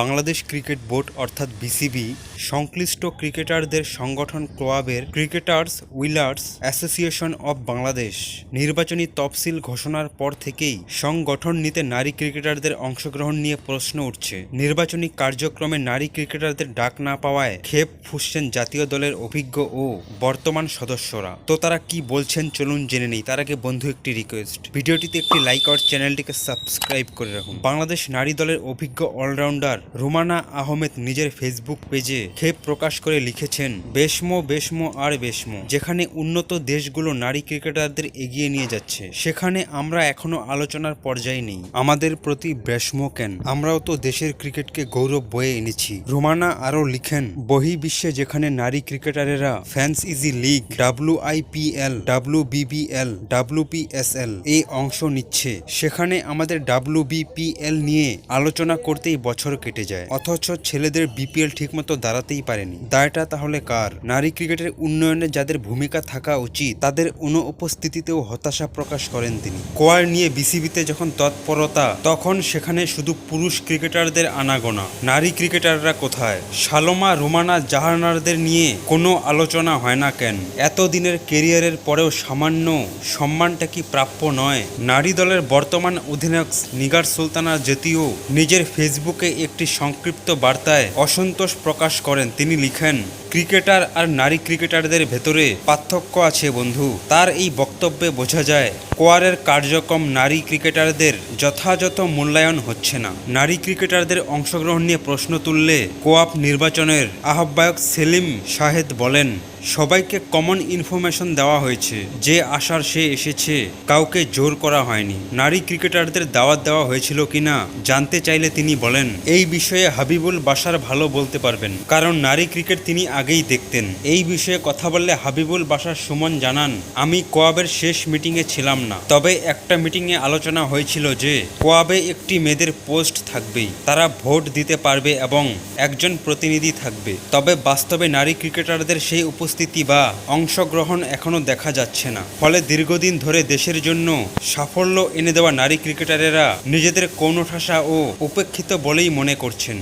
Bangladesh cricket board অর্থাৎ BCB সংশ্লিষ্ট ক্রিকেটারদের সংগঠন ক্লাবের ক্রিকেটার্স উইলার্স অ্যাসোসিয়েশন অব বাংলাদেশ নির্বাচনী তফসিল ঘোষণার পর থেকেই সংগঠন নিতে নারী ক্রিকেটারদের অংশগ্রহণ নিয়ে প্রশ্ন উঠছে। নির্বাচনী কার্যক্রমে নারী ক্রিকেটারদের ডাক না পাওয়ায় ক্ষেপ ফুসছেন জাতীয় দলের অভিজ্ঞ ও বর্তমান সদস্যরা। তো তারা কি বলছেন চলুন জেনে নেই। তার আগে বন্ধু একটি রিকোয়েস্ট ভিডিওটিতে একটি লাইক আর চ্যানেলটিকে সাবস্ক্রাইব করে রাখুন। বাংলাদেশ নারী দলের অভিজ্ঞ অলরাউন্ডার রুমানা আহমেদ নিজের ফেসবুক পেজে ক্ষেপ প্রকাশ করে লিখেছেন, বেশমো বেশমো আর বেশমো, যেখানে উন্নত দেশগুলো নারী ক্রিকেটারদের এগিয়ে নিয়ে যাচ্ছে, সেখানে আমরা এখনও আলোচনার পর্যায়ে নেই। আমাদের প্রতি বেশমো কেন? আমরাও তো দেশের ক্রিকেটকে গৌরব বয়ে এনেছি। রুমানা আরও লিখেন বহি বিশ্বে যেখানে নারী ক্রিকেটারেরা franchise league, W IPL W BBL W PSL এই অংশ নিচ্ছে, সেখানে আমাদের ডাব্লিউ বিপিএল নিয়ে আলোচনা করতেই বছর কেটে যায়। অথচ ছেলেদের বিপিএল ঠিকমতো দাঁড়াতেই পারেনি। দায়টা তাহলে কার? নারী ক্রিকেটের উন্নয়নে যাদের ভূমিকা থাকা উচিত, তাদের অনুপস্থিতিতেও হতাশা প্রকাশ করেন তিনি। কোয়ার নিয়ে বিসিবিতে যখন তৎপরতা, তখন সেখানে শুধু পুরুষ ক্রিকেটারদের আনাগোনা। নারী ক্রিকেটাররা কোথায়? শালোমা, রোমানা, জাহানারদের নিয়ে কোনো আলোচনা হয় না কেন? এতদিনের কেরিয়ারের পরেও সামান্য সম্মানটা কি প্রাপ্য নয়? নারী দলের বর্তমান অধিনায়ক নিগার সুলতানা যদিও নিজের ফেসবুকে একটি সংক্ষিপ্ত বার্তায় অসন্তোষ প্রকাশ করেন। তিনি লিখেন, ক্রিকেটার আর নারী ক্রিকেটারদের ভেতরে পার্থক্য আছে বন্ধু। তার এই বক্তব্যে বোঝা যায়, কোয়ারের কার্যক্রম নারী ক্রিকেটারদের যথাযথ মূল্যায়ন হচ্ছে না। নারী ক্রিকেটারদের অংশগ্রহণ নিয়ে প্রশ্ন তুললে কোয়াপ নির্বাচনের আহ্বায়ক সেলিম শাহেদ বলেন সবাইকে কমন ইনফরমেশন দেওয়া হয়েছে। যে আসার সে এসেছে, কাউকে জোর করা হয়নি। নারী ক্রিকেটারদের দাওয়াত দেওয়া হয়েছিল কিনা, জানতে চাইলে তিনি বলেন, এই বিষয়ে হাবিবুল বাসার ভালো বলতে পারবেন। কারণ নারী ক্রিকেট তিনি আগেই দেখতেন। এই বিষয়ে কথা বললে হাবিবুল বাসার সুমন জানান, আমি কোয়াবের শেষ মিটিংয়ে ছিলাম না। তবে একটা মিটিংয়ে আলোচনা হয়েছিল যে, কোয়াবে একটি মেয়েদের পোস্ট থাকবেই। তারা ভোট দিতে পারবে এবং একজন প্রতিনিধি থাকবে। তবে বাস্তবে নারী ক্রিকেটারদের সেই উপস্থিতি বা অংশগ্রহণ এখনও দেখা যাচ্ছে না। ফলে দীর্ঘদিন ধরে দেশের জন্য সাফল্য এনে দেওয়া নারী ক্রিকেটারেরা নিজেদের কোনো কৌনঠাসা ও উপেক্ষিত বলেই মনে করছেন।